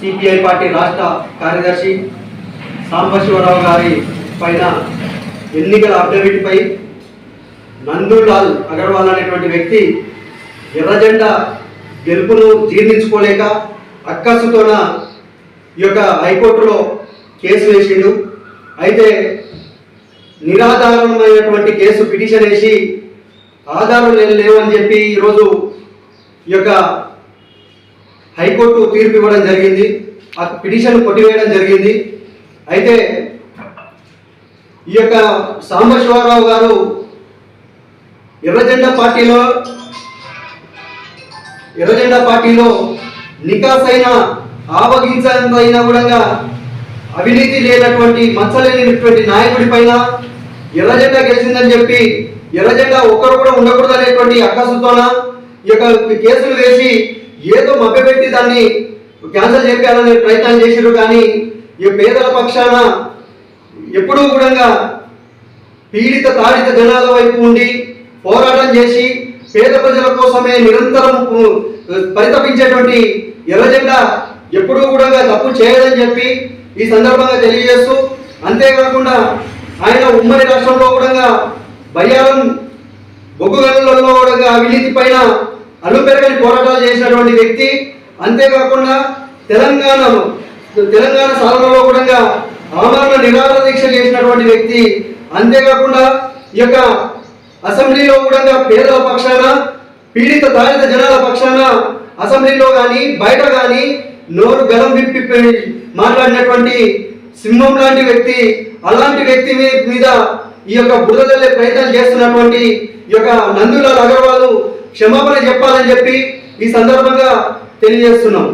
CPI party రాష్ట్ర కార్యదర్శి సాంబశివరావు గారి పైన ఎన్నికల అఫిడవిట్పై నందులాల్ అగర్వాల్ అనేటువంటి వ్యక్తి ఎర్రజెండా గెలుపును జీర్ణించుకోలేక అక్కసుతోన ఈ యొక్క హైకోర్టులో కేసు వేసిండు. అయితే నిరాధారమైనటువంటి కేసు పిటిషన్ వేసి ఆధారం లేవని చెప్పి ఈరోజు ఈ యొక్క హైకోర్టు తీర్పు ఇవ్వడం జరిగింది. ఆ పిటిషన్ కొట్టివేయడం జరిగింది. అయితే ఈ యొక్క సాంబశివరావు గారు ఎర్రజెండా పార్టీలో ఎర్రజెండా పార్టీలో నికాస్ అయిన ఆవగించైన కూడా అవినీతి లేనటువంటి మచ్చలేనటువంటి నాయకుడి పైన ఎర్రజెండా గెలిచిందని చెప్పి ఎర్రజెండా ఒక్కరు కూడా ఉండకూడదు అనేటువంటి అక్కసుతోన ఈ యొక్క కేసులు వేసి ఏదో మభ్యపెట్టి దాన్ని క్యాన్సల్ చేయాలనే ప్రయత్నం చేసిరు కానీ ఈ పేదల పక్షాన ఎప్పుడూ కూడా పీడిత తాడిత జనాల వైపు ఉండి పోరాటం చేసి పేద ప్రజల కోసమే నిరంతరం పరితపించేటువంటి ఎర్రజెండా ఎప్పుడూ కూడా తప్పు చేయదని చెప్పి ఈ సందర్భంగా తెలియజేస్తూ అంతేకాకుండా ఆయన ఉమ్మడి రాష్ట్రంలో కూడా బయ్యారం బొగ్గు గనులలో కూడా అవినీతి పైన అల్లుపెరగని పోరాటాలు చేసినటువంటి వ్యక్తి అంతేకాకుండా తెలంగాణ తెలంగాణ సాధనలో కూడా ఆమరణ నిరాహార దీక్ష చేసినటువంటి వ్యక్తి అంతేకాకుండా ఈ యొక్క అసెంబ్లీలో కూడా పేదల పక్షాన పీడిత దారిత జనాల పక్షాన అసెంబ్లీలో కానీ బయట కానీ నోరు గలం విప్పి మాట్లాడినటువంటి సింహం లాంటి వ్యక్తి అలాంటి వ్యక్తి మీద ఈ యొక్క బురదల్లే ప్రయత్నాలు చేస్తున్నటువంటి ఈ యొక్క నందులాల్ అగర్వాల్ క్షమాపణ చెప్పాలని చెప్పి ఈ సందర్భంగా తెలియజేస్తున్నాం.